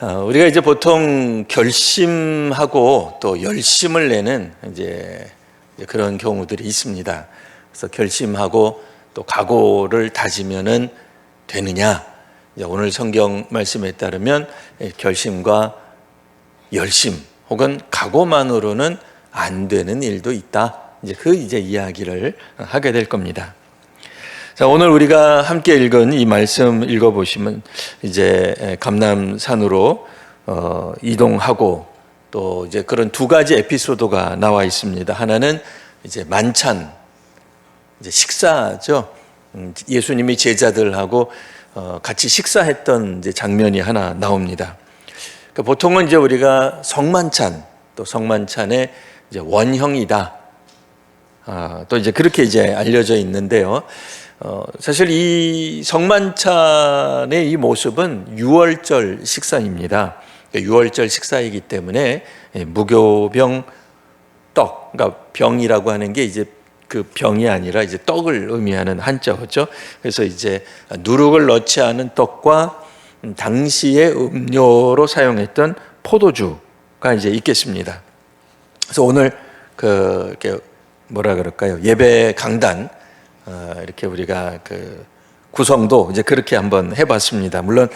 어, 우리가 이제 보통 결심하고 또 열심을 내는 이제 그런 경우들이 있습니다. 그래서 결심하고 또 각오를 다지면은 되느냐? 오늘 성경 말씀에 따르면 결심과 열심 혹은 각오만으로는 안 되는 일도 있다. 이제 그 이제 이야기를 하게 될 겁니다. 자, 오늘 우리가 함께 읽은 이 말씀 읽어보시면 이제 감남산으로 어, 이동하고 또 이제 그런 두 가지 에피소드가 나와 있습니다. 하나는 이제 만찬, 이제 식사죠. 음, 예수님이 제자들하고 어, 같이 식사했던 이제 장면이 하나 나옵니다. 그러니까 보통은 이제 우리가 성만찬 또 성만찬의 이제 원형이다. 아, 또 이제 그렇게 이제 알려져 있는데요. 어, 사실 이 성만찬의 이 모습은 6월절 식사입니다. 6월절 그러니까 식사이기 때문에 예, 무교병 떡, 그러니까 병이라고 하는 게 이제 그 병이 아니라 이제 떡을 의미하는 한자어죠. 그래서 이제 누룩을 넣지 않은 떡과 당시의 음료로 사용했던 포도주가 이제 있겠습니다. 그래서 오늘 그 이렇게 뭐라 그럴까요? 예배 강단 어, 이렇게 우리가 그 구성도 이제 그렇게 한번 해봤습니다. 물론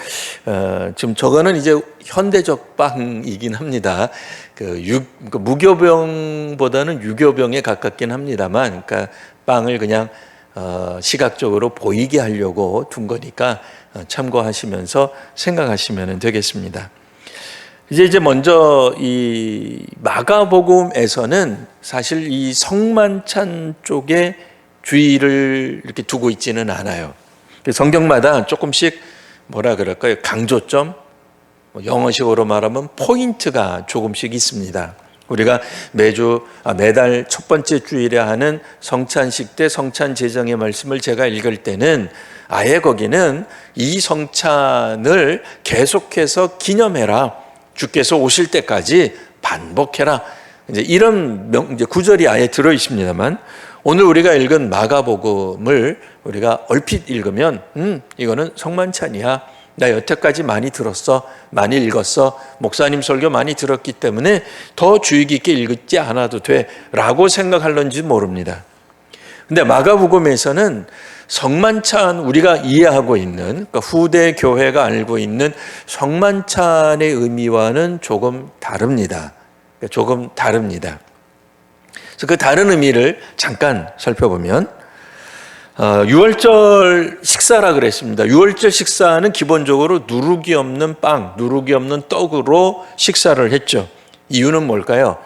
어, 지금 저거는 이제 현대적 빵이긴 합니다. 그, 유, 그 무교병보다는 유교병에 가깝긴 합니다만, 그러니까 빵을 그냥 어, 시각적으로 보이게 하려고 둔 거니까 어, 참고하시면서 생각하시면 되겠습니다. 이제 이제 먼저 이 마가복음에서는 사실 이 성만찬 쪽에 주의를 이렇게 두고 있지는 않아요. 성경마다 조금씩 뭐라 그럴까요? 강조점, 뭐 영어식으로 말하면 포인트가 조금씩 있습니다. 우리가 매주 아, 매달 첫 번째 주일에 하는 성찬식 때 성찬 제정의 말씀을 제가 읽을 때는 아예 거기는 이 성찬을 계속해서 기념해라. 주께서 오실 때까지 반복해라. 이제 이런 명, 이제 구절이 아예 들어 있습니다만 오늘 우리가 읽은 마가복음을 우리가 얼핏 읽으면 음 이거는 성만찬이야. 나 여태까지 많이 들었어. 많이 읽었어. 목사님 설교 많이 들었기 때문에 더 주의 깊게 읽지 않아도 돼 라고 생각할런지 모릅니다. 근데 마가복음에서는 성만찬 우리가 이해하고 있는 그러니까 후대 교회가 알고 있는 성만찬의 의미와는 조금 다릅니다. 조금 다릅니다. 그래서 그 다른 의미를 잠깐 살펴보면 어, 6월절 식사라 그랬습니다. 6월절 식사는 기본적으로 누룩이 없는 빵, 누룩이 없는 떡으로 식사를 했죠. 이유는 뭘까요?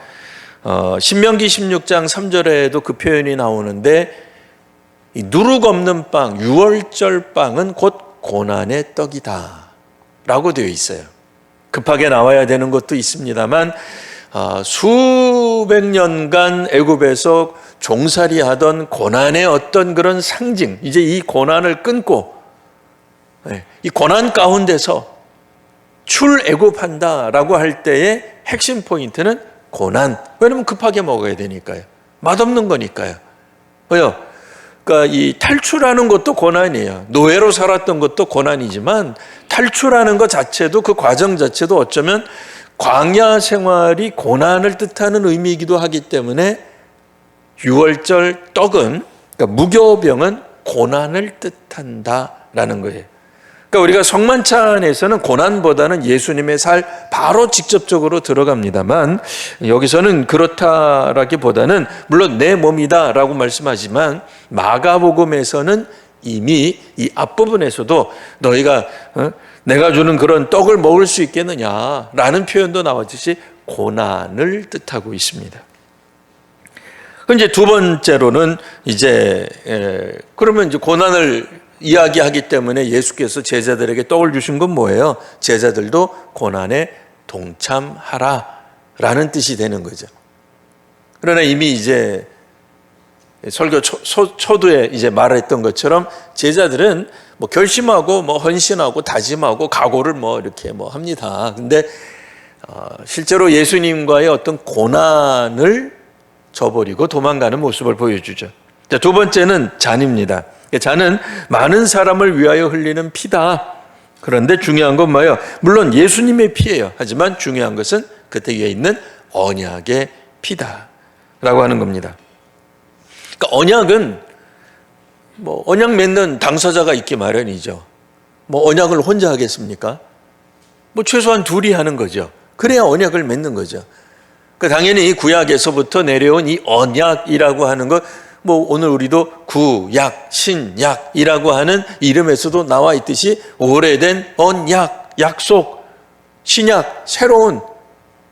어, 신명기 16장 3절에도 그 표현이 나오는데 누룩 없는 빵, 6월절 빵은 곧 고난의 떡이다. 라고 되어 있어요. 급하게 나와야 되는 것도 있습니다만 아, 수백 년간 애굽에서 종살이하던 고난의 어떤 그런 상징, 이제 이 고난을 끊고 예, 이 고난 가운데서 출애굽한다라고 할 때의 핵심 포인트는 고난. 왜냐면 급하게 먹어야 되니까요. 맛없는 거니까요. 왜요? 그러니까 이 탈출하는 것도 고난이에요. 노예로 살았던 것도 고난이지만 탈출하는 것 자체도 그 과정 자체도 어쩌면 광야 생활이 고난을 뜻하는 의미이기도 하기 때문에 6월절 떡은 그러니까 무교병은 고난을 뜻한다라는 거예요. 그러니까 우리가 성만찬에서는 고난보다는 예수님의 살 바로 직접적으로 들어갑니다만 여기서는 그렇다라기보다는 물론 내 몸이다라고 말씀하지만 마가복음에서는 이미 이 앞부분에서도 너희가 어? 내가 주는 그런 떡을 먹을 수 있겠느냐라는 표현도 나왔듯이 고난을 뜻하고 있습니다. 이제 두 번째로는 이제 그러면 이제 고난을 이야기하기 때문에 예수께서 제자들에게 떡을 주신 건 뭐예요? 제자들도 고난에 동참하라라는 뜻이 되는 거죠. 그러나 이미 이제 설교 초, 초 두에 이제 말했던 것처럼 제자들은 뭐 결심하고 뭐 헌신하고 다짐하고 각오를 뭐 이렇게 뭐 합니다. 근데 어, 실제로 예수님과의 어떤 고난을 저버리고 도망가는 모습을 보여주죠. 자, 두 번째는 잔입니다. 잔은 많은 사람을 위하여 흘리는 피다. 그런데 중요한 건 뭐예요? 물론 예수님의 피예요. 하지만 중요한 것은 그때 위에 있는 언약의 피다 라고 하는 겁니다. 그러니까 언약은 뭐 언약 맺는 당사자가 있기 마련이죠. 뭐 언약을 혼자 하겠습니까? 뭐 최소한 둘이 하는 거죠. 그래야 언약을 맺는 거죠. 그 당연히 구약에서부터 내려온 이 언약이라고 하는 것, 뭐 오늘 우리도 구약, 신약이라고 하는 이름에서도 나와 있듯이 오래된 언약, 약속, 신약, 새로운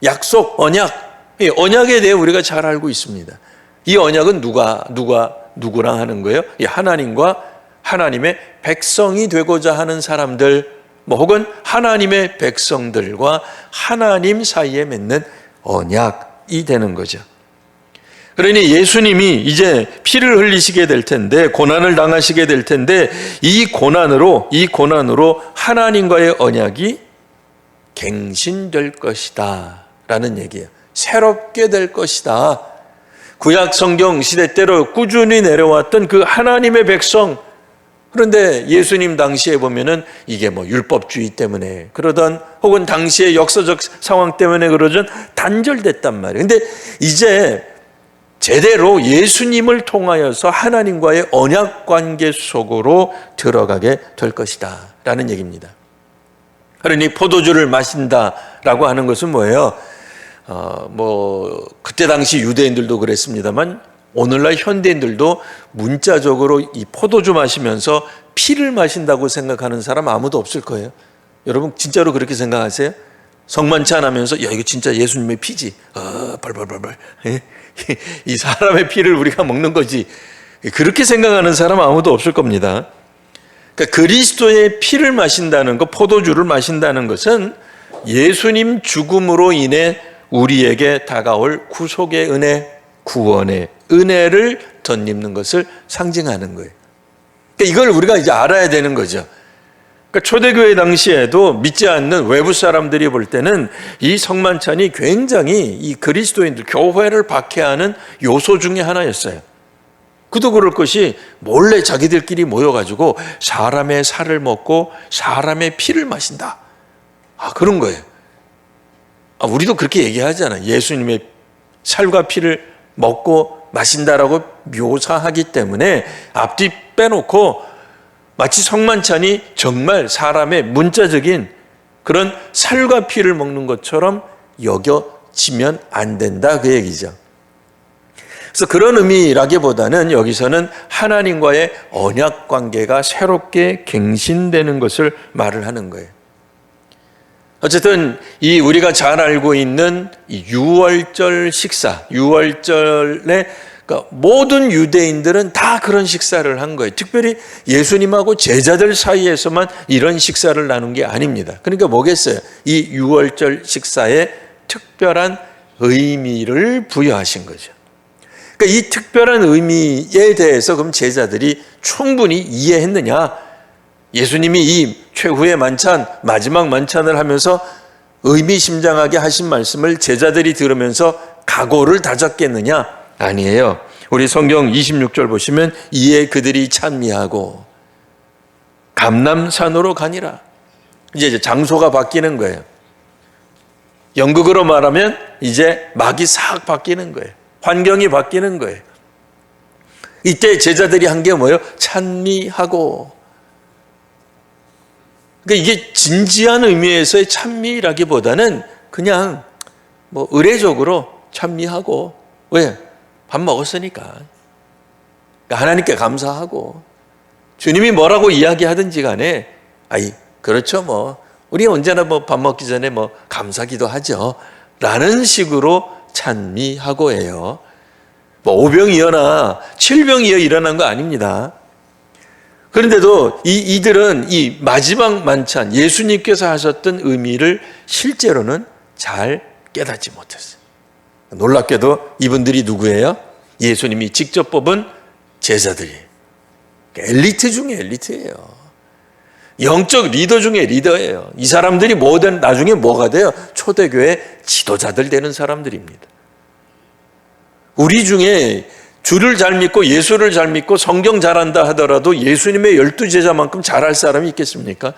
약속, 언약. 이 언약에 대해 우리가 잘 알고 있습니다. 이 언약은 누가 누가 누구랑 하는 거예요? 이 하나님과 하나님의 백성이 되고자 하는 사람들, 뭐 혹은 하나님의 백성들과 하나님 사이에 맺는 언약이 되는 거죠. 그러니 예수님이 이제 피를 흘리시게 될 텐데 고난을 당하시게 될 텐데 이 고난으로 이 고난으로 하나님과의 언약이 갱신될 것이다라는 얘기예요. 새롭게 될 것이다. 구약 성경 시대 때로 꾸준히 내려왔던 그 하나님의 백성 그런데 예수님 당시에 보면은 이게 뭐 율법주의 때문에 그러던 혹은 당시의 역사적 상황 때문에 그러던 단절됐단 말이에요. 근데 이제 제대로 예수님을 통하여서 하나님과의 언약 관계 속으로 들어가게 될 것이다. 라는 얘기입니다. 그러니 포도주를 마신다라고 하는 것은 뭐예요? 어, 뭐, 그때 당시 유대인들도 그랬습니다만 오늘날 현대인들도 문자적으로 이 포도주 마시면서 피를 마신다고 생각하는 사람 아무도 없을 거예요. 여러분 진짜로 그렇게 생각하세요? 성만찬 하면서 야 이거 진짜 예수님의 피지. 어, 벌벌벌벌. 예? 이 사람의 피를 우리가 먹는 거지. 그렇게 생각하는 사람 아무도 없을 겁니다. 그러니까 그리스도의 피를 마신다는 것, 포도주를 마신다는 것은 예수님 죽음으로 인해 우리에게 다가올 구속의 은혜, 구원의 은혜를 덧입는 것을 상징하는 거예요. 그러니까 이걸 우리가 이제 알아야 되는 거죠. 그러니까 초대교회 당시에도 믿지 않는 외부 사람들이 볼 때는 이 성만찬이 굉장히 이 그리스도인들 교회를 박해하는 요소 중에 하나였어요. 그도 그럴 것이 몰래 자기들끼리 모여가지고 사람의 살을 먹고 사람의 피를 마신다. 아 그런 거예요. 아, 우리도 그렇게 얘기하잖아. 예수님의 살과 피를 먹고 마신다라고 묘사하기 때문에 앞뒤 빼놓고 마치 성만찬이 정말 사람의 문자적인 그런 살과 피를 먹는 것처럼 여겨지면 안 된다 그 얘기죠. 그래서 그런 의미라기보다는 여기서는 하나님과의 언약 관계가 새롭게 갱신되는 것을 말을 하는 거예요. 어쨌든 이 우리가 잘 알고 있는 이 유월절 식사, 유월절에 그러니까 모든 유대인들은 다 그런 식사를 한 거예요. 특별히 예수님하고 제자들 사이에서만 이런 식사를 나눈 게 아닙니다. 그러니까 뭐겠어요? 이 유월절 식사에 특별한 의미를 부여하신 거죠. 그러니까 이 특별한 의미에 대해서 그럼 제자들이 충분히 이해했느냐? 예수님이 이 최후의 만찬, 마지막 만찬을 하면서 의미심장하게 하신 말씀을 제자들이 들으면서 각오를 다졌겠느냐? 아니에요. 우리 성경 26절 보시면 이에 그들이 찬미하고 감남산으로 가니라. 이제 장소가 바뀌는 거예요. 연극으로 말하면 이제 막이 싹 바뀌는 거예요. 환경이 바뀌는 거예요. 이때 제자들이 한 게 뭐예요? 찬미하고 그러니까 이게 진지한 의미에서의 찬미라기보다는 그냥 뭐 의례적으로 찬미하고 왜? 밥 먹었으니까. 그러니까 하나님께 감사하고 주님이 뭐라고 이야기하든지 간에 아이 그렇죠 뭐 우리 언제나 뭐 밥 먹기 전에 뭐 감사기도 하죠. 라는 식으로 찬미하고 해요. 뭐 오병이어나 칠병이어 일어난 거 아닙니다. 그런데도 이, 이들은 이 마지막 만찬, 예수님께서 하셨던 의미를 실제로는 잘 깨닫지 못했어요. 놀랍게도 이분들이 누구예요? 예수님이 직접 뽑은 제자들이. 엘리트 중에 엘리트예요. 영적 리더 중에 리더예요. 이 사람들이 뭐든 나중에 뭐가 돼요? 초대교회 지도자들 되는 사람들입니다. 우리 중에 주를 잘 믿고 예수를 잘 믿고 성경 잘한다 하더라도 예수님의 열두 제자만큼 잘할 사람이 있겠습니까?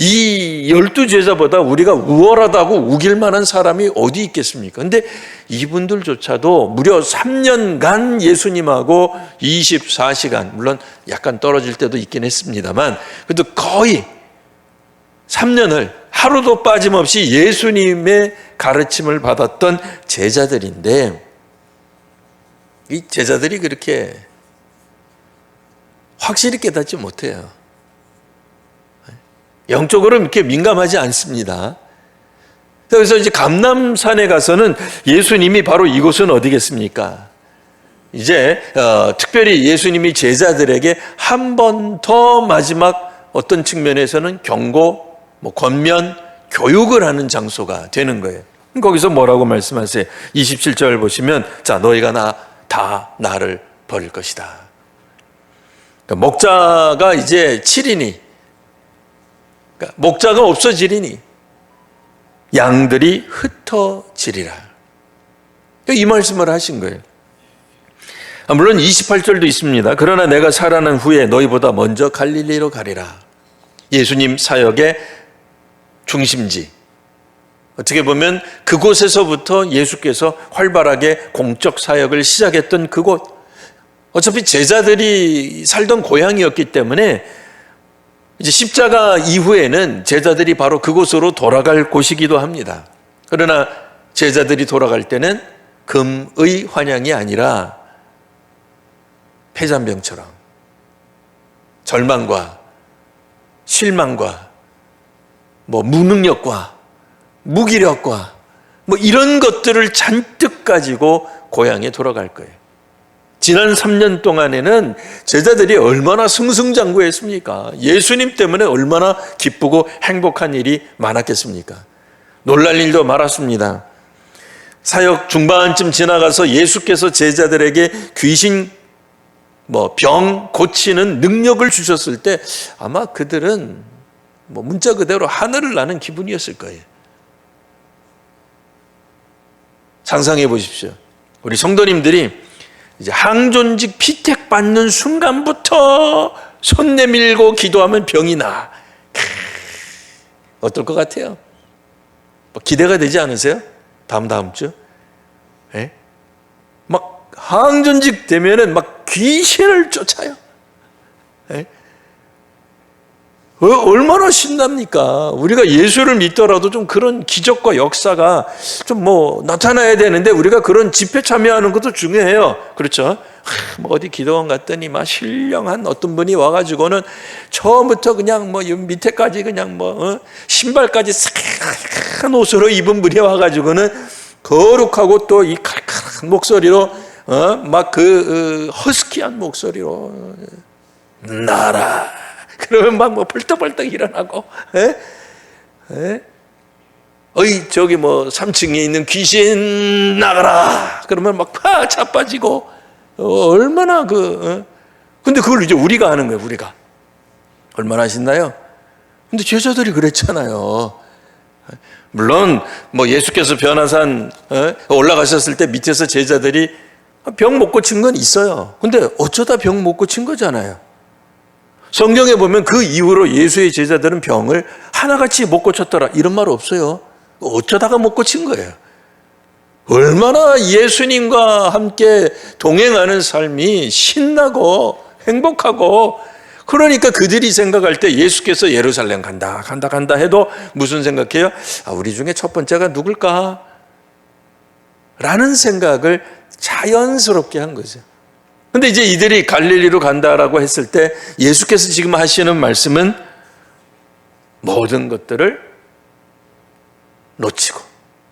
이 열두 제자보다 우리가 우월하다고 우길 만한 사람이 어디 있겠습니까? 근데 이분들조차도 무려 3년간 예수님하고 24시간, 물론 약간 떨어질 때도 있긴 했습니다만, 그래도 거의 3년을 하루도 빠짐없이 예수님의 가르침을 받았던 제자들인데, 이 제자들이 그렇게 확실히 깨닫지 못해요. 영적으로 이렇게 민감하지 않습니다. 그래서 이제 감남산에 가서는 예수님이 바로 이곳은 어디겠습니까? 이제 어, 특별히 예수님이 제자들에게 한 번 더 마지막 어떤 측면에서는 경고, 뭐 권면, 교육을 하는 장소가 되는 거예요. 거기서 뭐라고 말씀하세요? 27절 보시면 자 너희가 나 다 나를 버릴 것이다. 그러니까 목자가 이제 7이니 그러니까 목자가 없어지리니 양들이 흩어지리라. 이 말씀을 하신 거예요. 아, 물론 28절도 있습니다. 그러나 내가 살아난 후에 너희보다 먼저 갈릴리로 가리라. 예수님 사역의 중심지. 어떻게 보면 그곳에서부터 예수께서 활발하게 공적 사역을 시작했던 그곳. 어차피 제자들이 살던 고향이었기 때문에 이제 십자가 이후에는 제자들이 바로 그곳으로 돌아갈 곳이기도 합니다. 그러나 제자들이 돌아갈 때는 금의 환영이 아니라 폐잔병처럼 절망과 실망과 뭐 무능력과 무기력과 뭐 이런 것들을 잔뜩 가지고 고향에 돌아갈 거예요. 지난 3년 동안에는 제자들이 얼마나 승승장구했습니까? 예수님 때문에 얼마나 기쁘고 행복한 일이 많았겠습니까? 놀랄 일도 많았습니다. 사역 중반쯤 지나가서 예수께서 제자들에게 귀신 뭐 병 고치는 능력을 주셨을 때 아마 그들은 뭐 문자 그대로 하늘을 나는 기분이었을 거예요. 상상해 보십시오. 우리 성도님들이 이제 항존직 피택 받는 순간부터 손 내밀고 기도하면 병이 나. 어떨 것 같아요? 뭐 기대가 되지 않으세요? 다음 다음 주? 예? 막 항존직 되면은 막 귀신을 쫓아요. 예? 어, 얼마나 신납니까? 우리가 예수를 믿더라도 좀 그런 기적과 역사가 좀 뭐 나타나야 되는데 우리가 그런 집회 참여하는 것도 중요해요. 그렇죠? 뭐 어디 기도원 갔더니 막 신령한 어떤 분이 와가지고는 처음부터 그냥 뭐 밑에까지 그냥 뭐 어? 신발까지 싹한 옷으로 입은 분이 와가지고는 거룩하고 또 이 칼칼한 목소리로 어? 막그 어, 허스키한 목소리로 나라 그러면 막 뭐 벌떡벌떡 일어나고, 에? 에? 어이, 저기 뭐 3층에 있는 귀신 나가라! 그러면 막 파, 자빠지고, 어, 얼마나 그, 어? 근데 그걸 이제 우리가 하는 거예요, 우리가. 얼마나 신나요? 근데 제자들이 그랬잖아요. 물론, 뭐 예수께서 변화산 어? 올라가셨을 때 밑에서 제자들이 병 못 고친 건 있어요. 근데 어쩌다 병 못 고친 거잖아요. 성경에 보면 그 이후로 예수의 제자들은 병을 하나같이 못 고쳤더라. 이런 말 없어요. 어쩌다가 못 고친 거예요. 얼마나 예수님과 함께 동행하는 삶이 신나고 행복하고 그러니까 그들이 생각할 때 예수께서 예루살렘 간다, 간다, 간다 해도 무슨 생각해요? 아, 우리 중에 첫 번째가 누굴까? 라는 생각을 자연스럽게 한 거죠. 근데 이제 이들이 갈릴리로 간다라고 했을 때 예수께서 지금 하시는 말씀은 모든 것들을 놓치고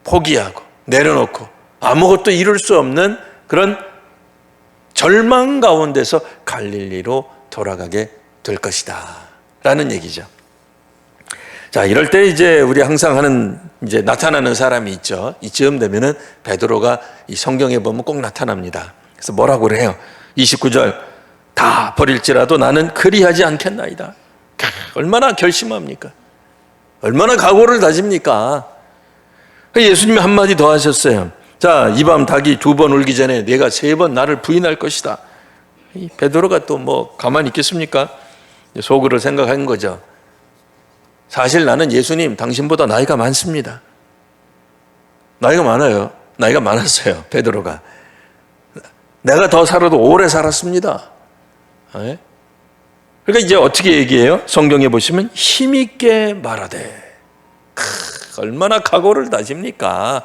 포기하고 내려놓고 아무것도 이룰 수 없는 그런 절망 가운데서 갈릴리로 돌아가게 될 것이다. 라는 얘기죠. 자, 이럴 때 이제 우리 항상 하는 이제 나타나는 사람이 있죠. 이쯤 되면은 베드로가 이 성경에 보면 꼭 나타납니다. 그래서 뭐라고 그래요? 29절 다 버릴지라도 나는 그리하지 않겠나이다. 얼마나 결심합니까? 얼마나 각오를 다집니까? 예수님이 한마디 더 하셨어요. 자, 이 밤 닭이 두 번 울기 전에 내가 세 번 나를 부인할 것이다. 베드로가 또 뭐 가만히 있겠습니까? 속으로 생각한 거죠. 사실 나는 예수님 당신보다 나이가 많습니다. 나이가 많아요. 나이가 많았어요. 베드로가. 내가 더 살아도 오래 살았습니다. 예? 그러니까 이제 어떻게 얘기해요? 성경에 보시면 힘있게 말하되. 크, 얼마나 각오를 다집니까?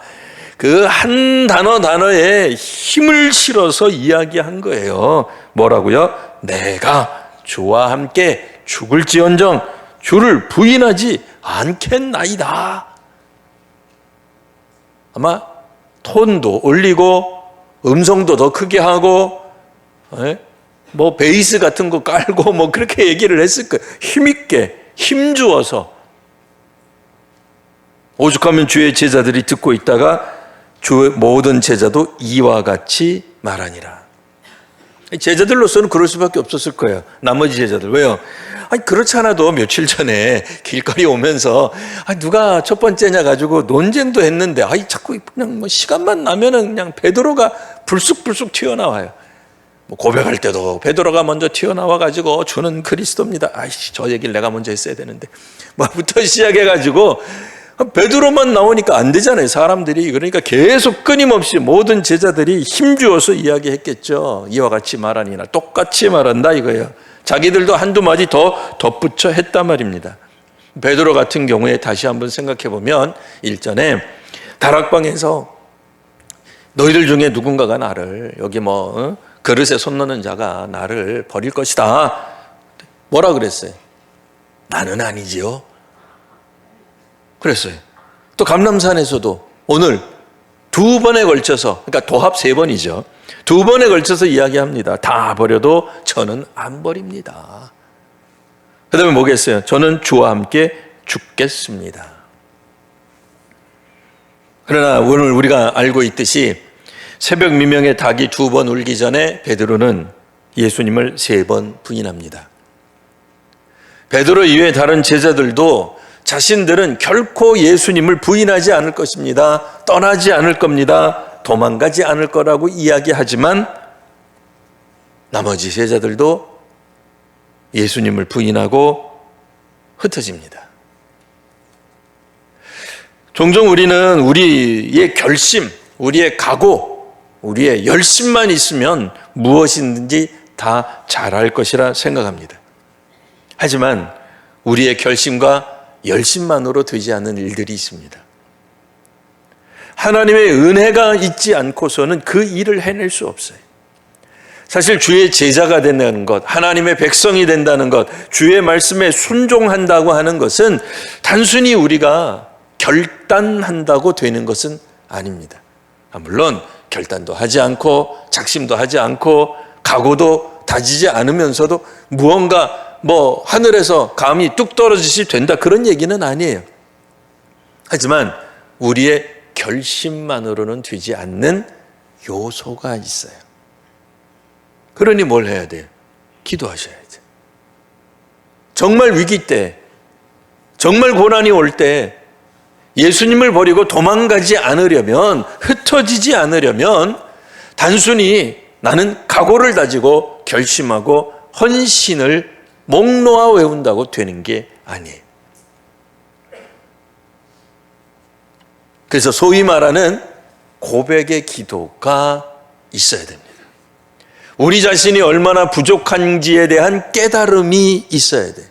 그 한 단어 단어에 힘을 실어서 이야기한 거예요. 뭐라고요? 내가 주와 함께 죽을지언정 주를 부인하지 않겠나이다. 아마 톤도 올리고 음성도 더 크게 하고 예? 뭐 베이스 같은 거 깔고 뭐 그렇게 얘기를 했을 거예요. 힘있게 힘 주어서 오죽하면 주의 제자들이 듣고 있다가 주 모든 제자도 이와 같이 말하니라. 제자들로서는 그럴 수밖에 없었을 거예요. 나머지 제자들 왜요? 아니 그렇지 않아도 며칠 전에 길거리 오면서 아 누가 첫 번째냐 가지고 논쟁도 했는데 아이 자꾸 그냥 뭐 시간만 나면은 그냥 베드로가 불쑥불쑥 튀어나와요. 뭐 고백할 때도 베드로가 먼저 튀어나와 가지고 주는 그리스도입니다. 아이씨 저 얘기를 내가 먼저 했어야 되는데 뭐부터 시작해 가지고 베드로만 나오니까 안 되잖아요. 사람들이 그러니까 계속 끊임없이 모든 제자들이 힘주어서 이야기했겠죠. 이와 같이 말하니나 똑같이 말한다 이거예요. 자기들도 한두 마디 더 덧붙여 했단 말입니다. 베드로 같은 경우에 다시 한번 생각해 보면 일전에 다락방에서 너희들 중에 누군가가 나를 여기 뭐 어? 그릇에 손 넣는 자가 나를 버릴 것이다. 뭐라 그랬어요? 나는 아니지요. 그랬어요. 또 감남산에서도 오늘 두 번에 걸쳐서 그러니까 도합 세 번이죠. 두 번에 걸쳐서 이야기합니다. 다 버려도 저는 안 버립니다. 그다음에 뭐겠어요? 저는 주와 함께 죽겠습니다. 그러나 오늘 우리가 알고 있듯이 새벽 미명에 닭이 두 번 울기 전에 베드로는 예수님을 세 번 부인합니다. 베드로 이외의 다른 제자들도 자신들은 결코 예수님을 부인하지 않을 것입니다. 떠나지 않을 겁니다. 도망가지 않을 거라고 이야기하지만 나머지 제자들도 예수님을 부인하고 흩어집니다. 종종 우리는 우리의 결심, 우리의 각오, 우리의 열심만 있으면 무엇이든지 다 잘할 것이라 생각합니다. 하지만 우리의 결심과 열심만으로 되지 않는 일들이 있습니다. 하나님의 은혜가 있지 않고서는 그 일을 해낼 수 없어요. 사실 주의 제자가 된다는 것, 하나님의 백성이 된다는 것, 주의 말씀에 순종한다고 하는 것은 단순히 우리가 결단한다고 되는 것은 아닙니다. 아, 물론 결단도 하지 않고 작심도 하지 않고 각오도 다지지 않으면서도 무언가 뭐 하늘에서 감이 뚝 떨어지시 된다 그런 얘기는 아니에요. 하지만 우리의 결심만으로는 되지 않는 요소가 있어요. 그러니 뭘 해야 돼요? 기도하셔야죠. 정말 위기 때, 정말 고난이 올 때, 예수님을 버리고 도망가지 않으려면, 흩어지지 않으려면, 단순히 나는 각오를 다지고 결심하고 헌신을 목 놓아 외운다고 되는 게 아니에요. 그래서 소위 말하는 고백의 기도가 있어야 됩니다. 우리 자신이 얼마나 부족한지에 대한 깨달음이 있어야 돼.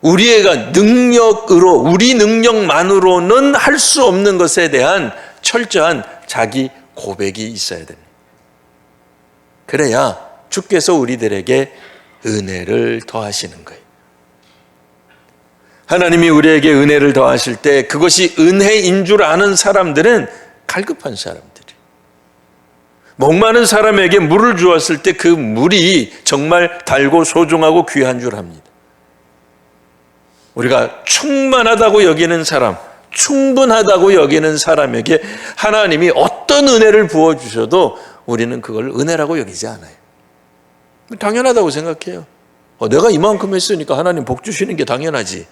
우리가 능력으로, 우리 능력만으로는 할 수 없는 것에 대한 철저한 자기 고백이 있어야 됩니다. 그래야 주께서 우리들에게 은혜를 더하시는 거예요. 하나님이 우리에게 은혜를 더하실 때 그것이 은혜인 줄 아는 사람들은 갈급한 사람들이. 목마른 사람에게 물을 주었을 때 그 물이 정말 달고 소중하고 귀한 줄 압니다. 우리가 충만하다고 여기는 사람, 충분하다고 여기는 사람에게 하나님이 어떤 은혜를 부어주셔도 우리는 그걸 은혜라고 여기지 않아요. 당연하다고 생각해요. 어, 내가 이만큼 했으니까 하나님 복 주시는 게 당연하지.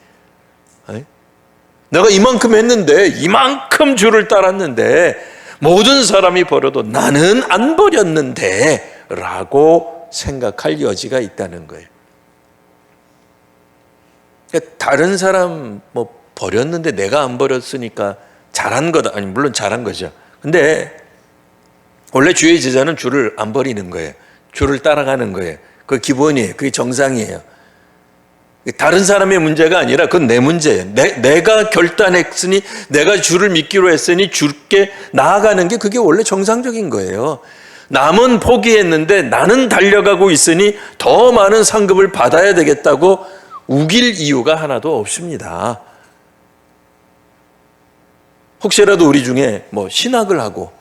내가 이만큼 했는데 이만큼 주를 따랐는데 모든 사람이 버려도 나는 안 버렸는데 라고 생각할 여지가 있다는 거예요. 그러니까 다른 사람 뭐 버렸는데 내가 안 버렸으니까 잘한 거다. 아니 물론 잘한 거죠. 근데 원래 주의 제자는 주를 안 버리는 거예요. 주를 따라가는 거예요. 그 기본이에요. 그게 정상이에요. 다른 사람의 문제가 아니라 그건 내 문제예요. 내, 내가 결단했으니 내가 주를 믿기로 했으니 주께 나아가는 게 그게 원래 정상적인 거예요. 남은 포기했는데 나는 달려가고 있으니 더 많은 상급을 받아야 되겠다고 우길 이유가 하나도 없습니다. 혹시라도 우리 중에 뭐 신학을 하고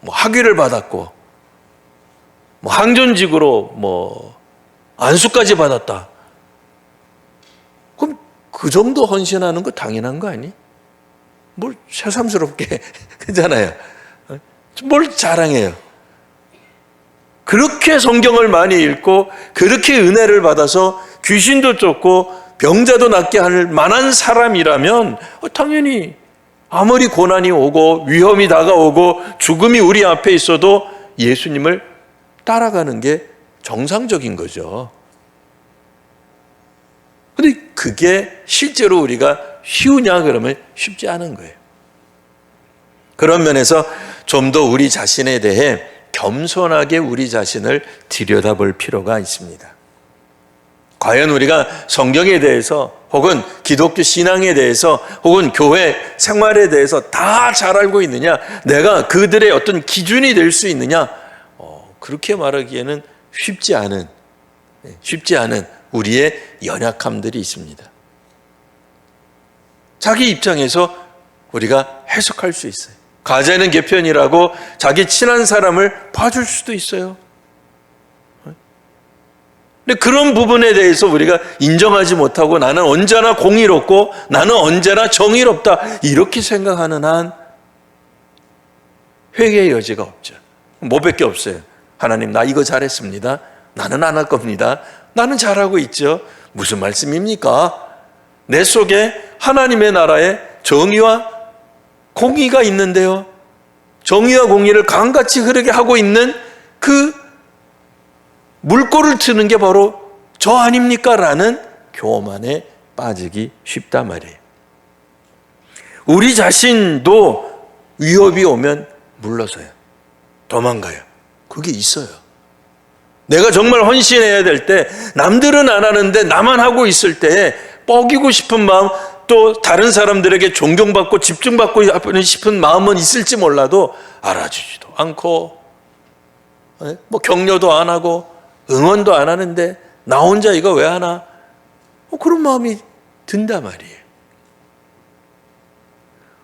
뭐 학위를 받았고 뭐 항전직으로 뭐 안수까지 받았다. 그럼 그 정도 헌신하는 거 당연한 거 아니? 뭘 새삼스럽게 그잖아요. 뭘 자랑해요. 그렇게 성경을 많이 읽고 그렇게 은혜를 받아서 귀신도 쫓고 병자도 낫게 할 만한 사람이라면 어, 당연히 아무리 고난이 오고 위험이 다가오고 죽음이 우리 앞에 있어도 예수님을 따라가는 게 정상적인 거죠. 근데 그게 실제로 우리가 쉬우냐 그러면 쉽지 않은 거예요. 그런 면에서 좀 더 우리 자신에 대해 겸손하게 우리 자신을 들여다볼 필요가 있습니다. 과연 우리가 성경에 대해서 혹은 기독교 신앙에 대해서 혹은 교회 생활에 대해서 다 잘 알고 있느냐? 내가 그들의 어떤 기준이 될 수 있느냐? 어, 그렇게 말하기에는 쉽지 않은, 네, 쉽지 않은 우리의 연약함들이 있습니다. 자기 입장에서 우리가 해석할 수 있어요. 가재는 개편이라고 자기 친한 사람을 봐줄 수도 있어요. 근데 그런 부분에 대해서 우리가 인정하지 못하고 나는 언제나 공의롭고 나는 언제나 정의롭다 이렇게 생각하는 한 회개의 여지가 없죠. 뭐밖에 없어요. 하나님 나 이거 잘했습니다. 나는 안 할 겁니다. 나는 잘하고 있죠. 무슨 말씀입니까? 내 속에 하나님의 나라에 정의와 공의가 있는데요. 정의와 공의를 강같이 흐르게 하고 있는 그 물꼬를 트는 게 바로 저 아닙니까? 라는 교만에 빠지기 쉽단 말이에요. 우리 자신도 위협이 오면 물러서요. 도망가요. 그게 있어요. 내가 정말 헌신해야 될 때, 남들은 안 하는데 나만 하고 있을 때, 뻐기고 싶은 마음, 또 다른 사람들에게 존경받고 집중받고 싶은 마음은 있을지 몰라도 알아주지도 않고, 예? 뭐 격려도 안 하고, 응원도 안 하는데, 나 혼자 이거 왜 하나? 뭐 그런 마음이 든단 말이에요.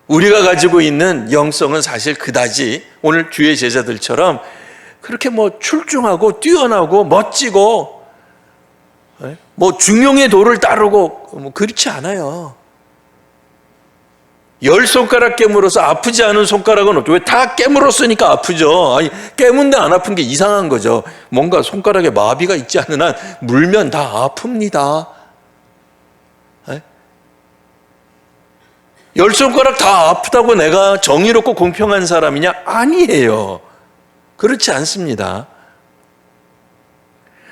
우리가 가지고 있는 영성은 사실 그다지 오늘 주의 제자들처럼 그렇게 뭐 출중하고 뛰어나고 멋지고 예? 뭐 중용의 도를 따르고 뭐 그렇지 않아요. 열 손가락 깨물어서 아프지 않은 손가락은 없죠. 왜 다 깨물었으니까 아프죠. 아니 깨문데 안 아픈 게 이상한 거죠. 뭔가 손가락에 마비가 있지 않는 한 물면 다 아픕니다. 예? 열 손가락 다 아프다고 내가 정의롭고 공평한 사람이냐? 아니에요. 그렇지 않습니다.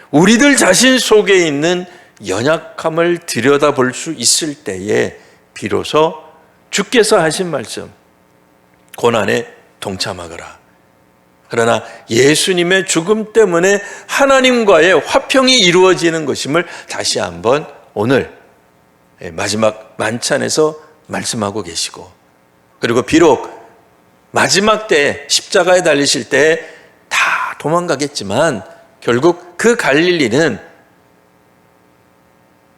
우리들 자신 속에 있는 연약함을 들여다 볼 수 있을 때에 비로소 주께서 하신 말씀, 고난에 동참하거라. 그러나 예수님의 죽음 때문에 하나님과의 화평이 이루어지는 것임을 다시 한번 오늘 마지막 만찬에서 말씀하고 계시고, 그리고 비록 마지막 때 십자가에 달리실 때 다 도망가겠지만 결국 그 갈릴리는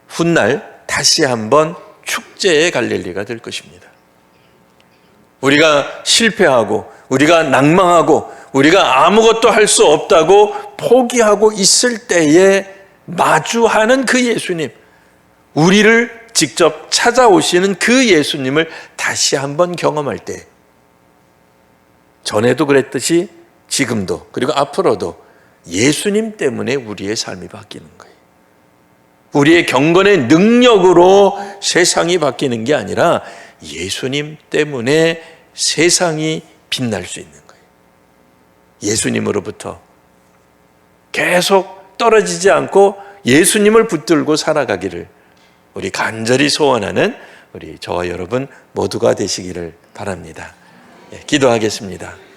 훗날 다시 한번 축제의 갈릴리가 될 것입니다. 우리가 실패하고 우리가 낭망하고 우리가 아무것도 할 수 없다고 포기하고 있을 때에 마주하는 그 예수님, 우리를 직접 찾아오시는 그 예수님을 다시 한번 경험할 때, 전에도 그랬듯이 지금도 그리고 앞으로도 예수님 때문에 우리의 삶이 바뀌는 거예요. 우리의 경건의 능력으로 세상이 바뀌는 게 아니라 예수님 때문에 세상이 빛날 수 있는 거예요. 예수님으로부터 계속 떨어지지 않고 예수님을 붙들고 살아가기를 우리 간절히 소원하는 우리 저와 여러분 모두가 되시기를 바랍니다. 예, 기도하겠습니다.